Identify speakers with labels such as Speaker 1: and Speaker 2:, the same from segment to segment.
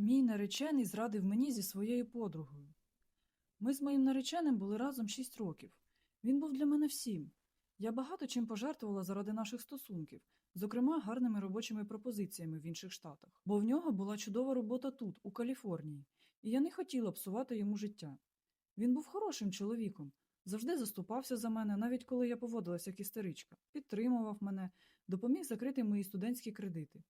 Speaker 1: Мій наречений зрадив мені зі своєю подругою. Ми з моїм нареченим були разом шість років. Він був для мене всім. Я багато чим пожертвувала заради наших стосунків, зокрема гарними робочими пропозиціями в інших штатах, бо в нього була чудова робота тут, у Каліфорнії, і я не хотіла псувати йому життя. Він був хорошим чоловіком, завжди заступався за мене, навіть коли я поводилася як істеричка, підтримував мене, допоміг закрити мої студентські кредити.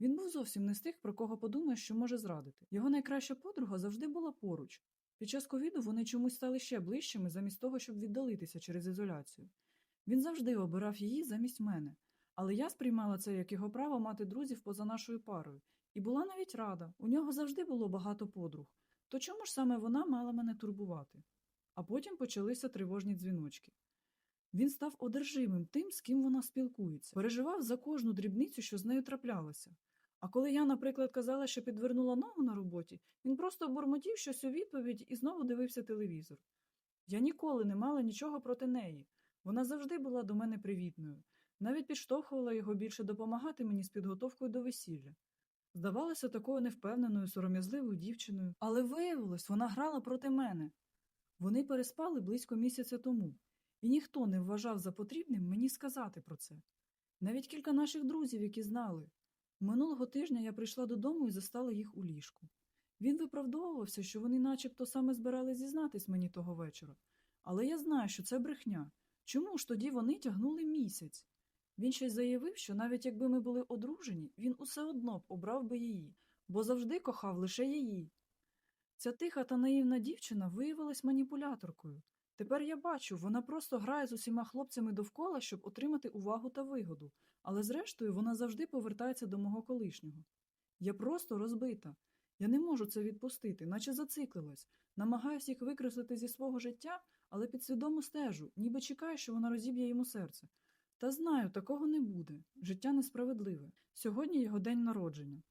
Speaker 1: Він був зовсім не з тих, про кого подумаєш, що може зрадити. Його найкраща подруга завжди була поруч. Під час ковіду вони чомусь стали ще ближчими, замість того, щоб віддалитися через ізоляцію. Він завжди обирав її замість мене, але я сприймала це як його право мати друзів поза нашою парою, і була навіть рада. У нього завжди було багато подруг. То чому ж саме вона мала мене турбувати? А потім почалися тривожні дзвіночки. Він став одержимим тим, з ким вона спілкується, переживав за кожну дрібницю, що з нею траплялося. А коли я, наприклад, казала, що підвернула ногу на роботі, він просто бурмотів щось у відповідь і знову дивився телевізор. Я ніколи не мала нічого проти неї. Вона завжди була до мене привітною, навіть підштовхувала його більше допомагати мені з підготовкою до весілля. Здавалося такою невпевненою, сором'язливою дівчиною, але виявилось, вона грала проти мене. Вони переспали близько місяця тому, і ніхто не вважав за потрібним мені сказати про це. Навіть кілька наших друзів, які знали. Минулого тижня я прийшла додому і застала їх у ліжку. Він виправдовувався, що вони начебто саме збирались зізнатись мені того вечора. Але я знаю, що це брехня. Чому ж тоді вони тягнули місяць? Він ще й заявив, що навіть якби ми були одружені, він усе одно б обрав би її, бо завжди кохав лише її. Ця тиха та наївна дівчина виявилась маніпуляторкою. Тепер я бачу, вона просто грає з усіма хлопцями довкола, щоб отримати увагу та вигоду, але зрештою вона завжди повертається до мого колишнього. Я просто розбита. Я не можу це відпустити, наче зациклилась, намагаюся їх викреслити зі свого життя, але підсвідомо стежу, ніби чекаю, що вона розіб'є йому серце. Та знаю, такого не буде. Життя несправедливе. Сьогодні його день народження.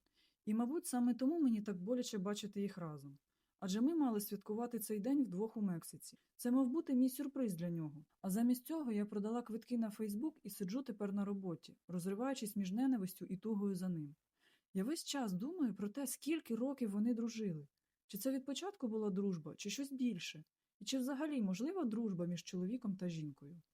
Speaker 1: І, мабуть, саме тому мені так боляче бачити їх разом. Адже ми мали святкувати цей день вдвох у Мексиці. Це мав бути мій сюрприз для нього. А замість цього я продала квитки на Фейсбук і сиджу тепер на роботі, розриваючись між ненавистю і тугою за ним. Я весь час думаю про те, скільки років вони дружили. Чи це від початку була дружба, чи щось більше? І чи взагалі можлива дружба між чоловіком та жінкою?